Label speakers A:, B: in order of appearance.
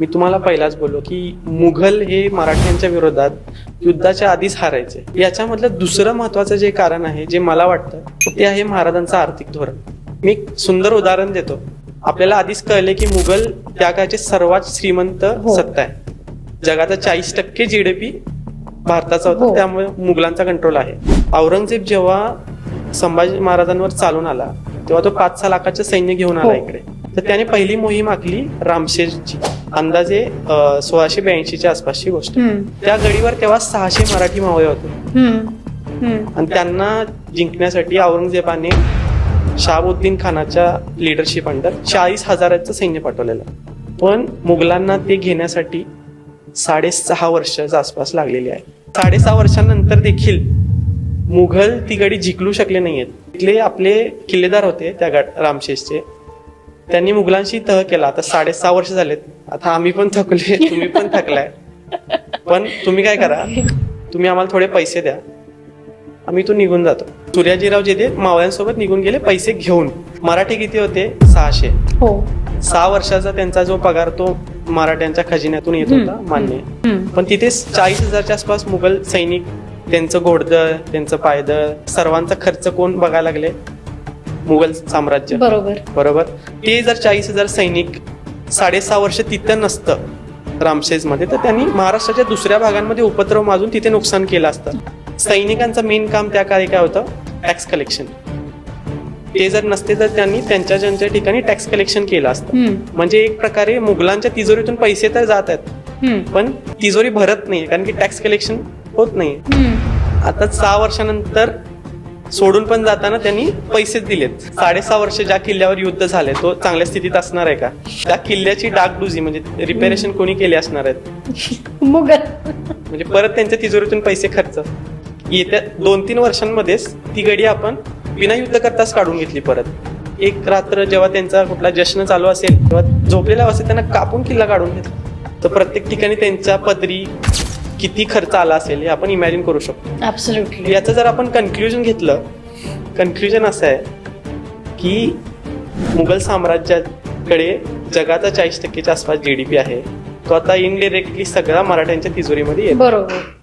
A: मी तुम्हाला पहिलाच बोललो की मुघल हे मराठ्यांच्या विरोधात युद्धाच्या आधीच हारायचे. याच्यामधलं दुसरं महत्वाचं जे कारण आहे जे मला वाटतं ते आहे महाराजांचं आर्थिक धोरण. मी एक सुंदर उदाहरण देतो. आपल्याला आधीच कळले की मुघल त्या काळचे सर्वात श्रीमंत
B: हो.
A: सत्ता आहे. जगाचा चाळीस टक्के जीडीपी भारताचा होता.
B: हो.
A: त्यामुळे मुघलांचा कंट्रोल आहे. औरंगजेब जेव्हा संभाजी महाराजांवर चालून आला तेव्हा तो पाच सहा लाखाचं सैन्य घेऊन आला
B: हो.
A: इकडे. तर त्याने पहिली मोहीम आखली रामशेरची अंदाजे सोळाशे ब्याऐंशीच्या आसपासची गोष्ट. त्या गडीवर तेव्हा सहाशे मराठी मावळे होते. आणि त्यांना जिंकण्यासाठी औरंगजेबाने शहाबुद्दीन खानाच्या लिडरशिप अंडर चाळीस हजाराचं सैन्य पाठवलेलं. पण मुघलांना ते घेण्यासाठी साडेसहा वर्षाच्या आसपास लागलेली आहे. साडेसहा वर्षांनंतर देखील मुघल ती गडी जिंकलू शकले नाहीयेत. तिथले आपले किल्लेदार होते त्या गड रामशेषचे त्यांनी मुघलांशी तह केला. आता साडेसहा वर्ष झालेत. आता आम्ही पण थकले तुम्ही पण थकलाय. पण तुम्ही काय करा? तुम्ही आम्हाला थोडे पैसे द्या. आम्ही तो निघून जातो. सूर्याजीराव जेथे मावळ्यांसोबत निघून गेले पैसे घेऊन. मराठी किती होते? सहाशे.
B: हो.
A: सहा वर्षाचा त्यांचा जो पगार तो मराठ्यांच्या खजिन्यातून येत होता मान्य. पण तिथे चाळीस हजारच्या आसपास मुघल सैनिक त्यांचं घोडदळ त्यांचं पायदळ सर्वांचा खर्च कोण बघायला लागले? मुघल साम्राज्य.
B: बरोबर.
A: बरोबर? ते जर चाळीस हजार सैनिक साडेसहा वर्ष तिथं नसतं रामशेजमध्ये तर त्यांनी महाराष्ट्राच्या दुसऱ्या भागांमध्ये उपद्रव माजून तिथे नुकसान केलं असतं. सैनिकांचं मेन काम त्या काळी काय होतं? टॅक्स कलेक्शन ते जर नसते तर त्यांनी त्यांच्या ज्यांच्या ठिकाणी टॅक्स कलेक्शन केलं असतं. म्हणजे एक प्रकारे मुघलांच्या तिजोरीतून पैसे तर जात आहेत. पण तिजोरी भरत नाही कारण की टॅक्स कलेक्शन होत नाही. आता सहा वर्षानंतर सोडून पण जाताना त्यांनी पैसेच दिलेत. साडेसहा वर्ष ज्या किल्ल्यावर युद्ध झाले तो चांगल्या स्थितीत असणार आहे का? त्या किल्ल्याची डागडुजी म्हणजे रिपेरेशन कोणी केली असणार आहेत?
B: मुघल
A: म्हणजे परत त्यांच्या तिजोरीतून पैसे खर्च. येत्या दोन तीन वर्षांमध्येच ती गडी आपण बिना युद्ध करताच काढून घेतली परत. एक रात्र जेव्हा त्यांचा कुठला जश्न चालू असेल तेव्हा झोपलेल्या अवस्थेत त्यांना कापून किल्ला काढून घेतला. तर प्रत्येक ठिकाणी त्यांच्या पदरी किती खर्च आला असेल हे आपण इमॅजिन करू शकतो. याचं जर आपण कन्क्ल्युजन घेतलं कन्क्ल्युजन असं आहे की मुघल साम्राज्याकडे जगाचा चाळीस टक्केच्या आसपास जीडीपी आहे. तो आता इनडिरेक्टली सगळा मराठ्यांच्या तिजोरीमध्ये येतो.
B: बरोबर.